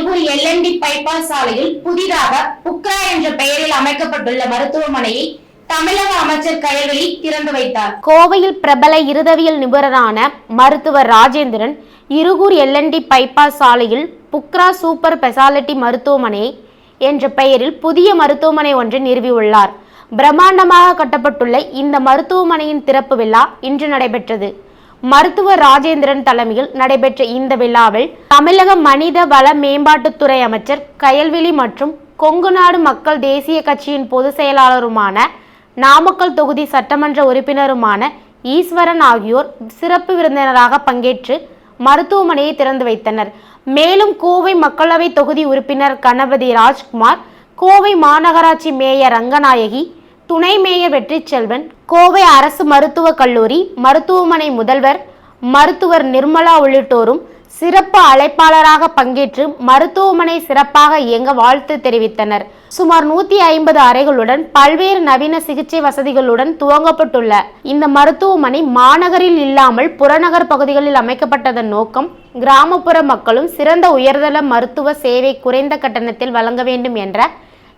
Irugur L&T bypass சாலையில் புதிதாக புக்ரா என்ற பெயரில் அமைக்கப்பட்டுள்ள மருத்துவமனையை தமிழக அமைச்சர் கயல்விழி திறந்து வைத்தார். கோவையில் பிரபல இருதவியல் நிபுணரான மருத்துவர் ராஜேந்திரன் இருகூர் எல்என்டி பைபாஸ் சாலையில் புக்ரா சூப்பர் ஸ்பெஷாலிட்டி மருத்துவமனை என்ற பெயரில் புதிய மருத்துவமனை ஒன்றை நிறுவியுள்ளார். பிரம்மாண்டமாக கட்டப்பட்டுள்ள இந்த மருத்துவமனையின் திறப்பு விழா இன்று நடைபெற்றது. மருத்துவர் ராஜேந்திரன் தலைமையில் நடைபெற்ற இந்த விழாவில் தமிழக மனித வள மேம்பாட்டுத்துறை அமைச்சர் கயல்விழி மற்றும் கொங்குநாடு மக்கள் தேசிய கட்சியின் பொதுச் செயலாளருமான நாமக்கல் தொகுதி சட்டமன்ற உறுப்பினருமான ஈஸ்வரன் ஆகியோர் சிறப்பு விருந்தினராக பங்கேற்று மருத்துவமனையை திறந்து வைத்தனர். மேலும் கோவை மக்களவை தொகுதி உறுப்பினர் கணபதி ராஜ்குமார் கோவை மாநகராட்சி மேயர் ரங்கநாயகி துணை மேயர் வெற்றி செல்வன் கோவை அரசு மருத்துவக் கல்லூரி மருத்துவமனை முதல்வர் மருத்துவர் நிர்மலா உள்ளிட்டோரும் சிறப்பு அழைப்பாளராக பங்கேற்று மருத்துவமனை சிறப்பாக இயங்க வாழ்த்து தெரிவித்தனர். சுமார் நூத்தி ஐம்பது அறைகளுடன் பல்வேறு நவீன சிகிச்சை வசதிகளுடன் துவங்கப்பட்டுள்ள இந்த மருத்துவமனை மாநகரில் இல்லாமல் புறநகர் பகுதிகளில் அமைக்கப்பட்டதன் நோக்கம் கிராமப்புற மக்களும் சிறந்த உயர்தர மருத்துவ சேவை குறைந்த கட்டணத்தில் வழங்க வேண்டும் என்ற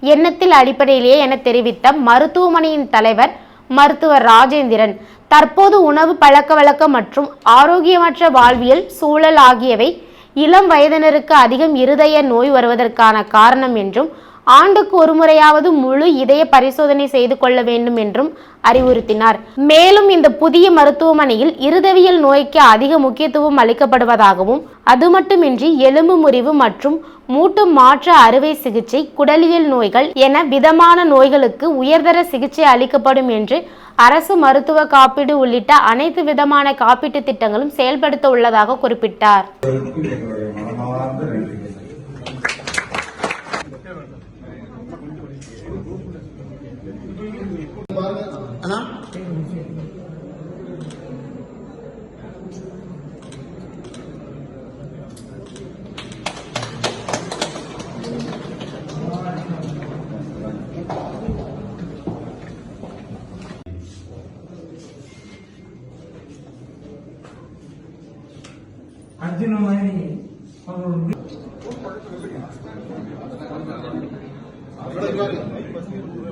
எண்ணத்தில் அடிப்படையிலேயே என தெரிவித்த மருத்துவமனையின் தலைவர் மருத்துவர் ராஜேந்திரன். தற்போது உணவு பழக்க வழக்கம் மற்றும் ஆரோக்கியமற்ற வாழ்வியல் சூழல் ஆகியவை இளம் வயதினருக்கு அதிகம் இருதய நோய் வருவதற்கான காரணம் என்றும் ஆண்டுக்கு ஒரு முறையாவது முழு இதய பரிசோதனை செய்து கொள்ள வேண்டும் என்றும் அறிவுறுத்தினார். மேலும் இந்த புதிய மருத்துவமனையில் இருதவியல் நோய்க்கு அதிக முக்கியத்துவம் அளிக்கப்படுவதாகவும் அது மட்டுமின்றி எலும்பு முறிவு மற்றும் மூட்டு மாற்று அறுவை சிகிச்சை குடலியல் நோய்கள் என விதமான நோய்களுக்கு உயர்தர சிகிச்சை அளிக்கப்படும் என்று அரசு மருத்துவ காப்பீடு உள்ளிட்ட அனைத்து விதமான காப்பீட்டு திட்டங்களும் செயல்படுத்த உள்ளதாக குறிப்பிட்டார். అన్నా అర్జునమని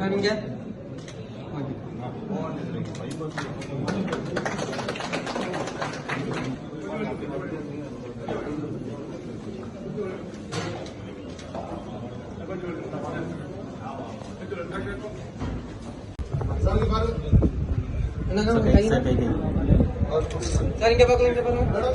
ನನಗೆ सर इनके पकड़ो इनके पकड़ो मैडम